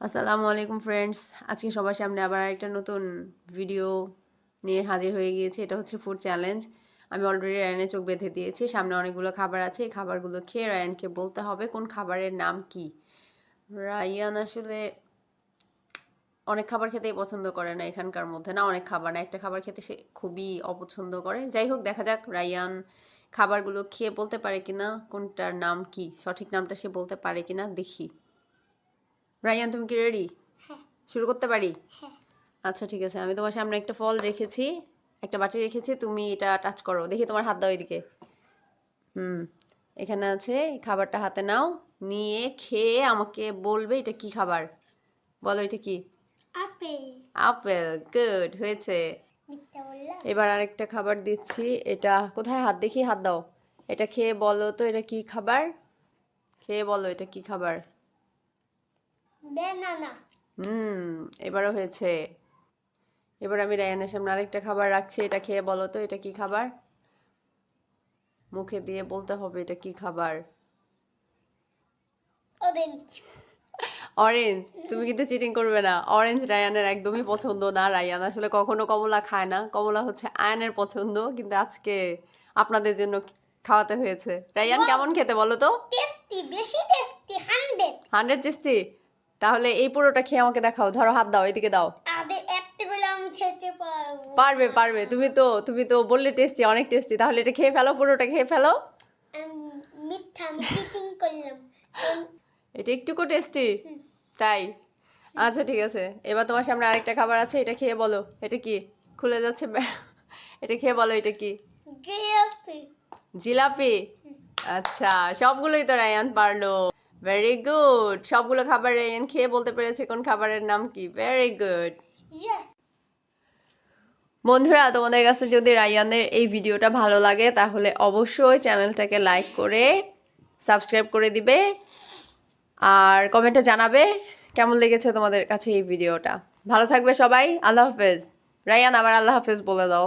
আসসালামু আলাইকুম ফ্রেন্ডস আজকে সবার সামনে আবার একটা নতুন ভিডিও নিয়ে হাজির হয়ে গিয়েছি। এটা হচ্ছে ফুড চ্যালেঞ্জ আমি অলরেডি রায়ানের চোখ বেঁধে দিয়েছি। সামনে অনেকগুলো খাবার আছে। এই খাবারগুলো খেয়ে রায়ানকে বলতে হবে কোন খাবারের নাম কি। রায়ান আসলে অনেক খাবার খেতেই পছন্দ করে না এখানকার মধ্যে। না, অনেক খাবার না, একটা খাবার খেতে সে খুবই অপছন্দ করে। যাই হোক, দেখা যাক রায়ান খাবারগুলো খেয়ে বলতে পারে কিনা, কোনটার নাম কি, সঠিক নামটা সে বলতে পারে কিনা, দেখি। রায়ান তুমি কি রেডি হ্যাঁ। শুরু করতে পারি? হ্যাঁ। আচ্ছা ঠিক আছে। আমি তোমার সামনে একটা ফল রেখেছি একটা বাটি রেখেছি তুমি এটা টাচ করো। দেখি তোমার হাত দাও এদিকে। হুম এখানে আছে খাবারটা হাতে নাও নিয়ে খেয়ে আমাকে বলবে এটা কি খাবার। বলো এটা কি? আপেল। আপেল গুড হয়েছে। এবার আরেকটা খাবার দিচ্ছি এটা কোথায়? হাত দেখি হাত দাও। এটা খেয়ে বলো তো এটা কি খাবার? খেয়ে বলো এটা কি খাবার? বেনানা হুম এবারও হয়েছে। এবার আমি রায়ানের সামনে আরেকটা খাবার রাখছি এটা খেয়ে বলো তো এটা কি খাবার? মুখে দিয়ে বলতে হবে এটা কি খাবার? অরেঞ্জ অরেঞ্জ তুমি কিন্তু চিটিং করবে না। অরেঞ্জ রায়ানের একদমই পছন্দ না। রায়ান আসলে কখনো কমলা খায় না। কমলা হচ্ছে আয়নের পছন্দ কিন্তু আজকে আপনাদের জন্য খাওয়াতে হয়েছে। রায়ান কেমন খেতে বলো তো? টেস্টি বেশি টেস্টি হান্ড্রেড হান্ড্রেড টেস্টি তাহলে এই পুরোটা খেয়ে আমাকে দেখাও। ধরো হাত দাও এদিকে দাও। পারব পারবে তুমি তো তুমি তো বললে টেস্টি অনেক টেস্টি তাহলে এটা খেয়ে ফেলো পুরোটা খেয়ে ফেলো। এটা একটুকু টেস্টি তাই? আচ্ছা ঠিক আছে। এবার তোমার সামনে আরেকটা খাবার আছে এটা খেয়ে বলো। এটা কি? খুলে যাচ্ছে এটা খেয়ে বলো এটা কি? জিলাপি। আচ্ছা সবগুলোই তো রায়ান পারল। ভেরি গুড সবগুলো খাবার রায়ান খেয়ে বলতে পেরেছে কোন খাবারের নাম কি? ভেরি গুড বন্ধুরা তোমাদের কাছে যদি রায়ানের এই ভিডিওটা ভালো লাগে তাহলে অবশ্যই চ্যানেলটাকে লাইক করে সাবস্ক্রাইব করে দিবে আর কমেন্টে জানাবে কেমন লেগেছে তোমাদের কাছে এই ভিডিওটা। ভালো থাকবে সবাই। আল্লাহ হাফেজ। রায়ান আবার আল্লাহ হাফেজ বলে দাও।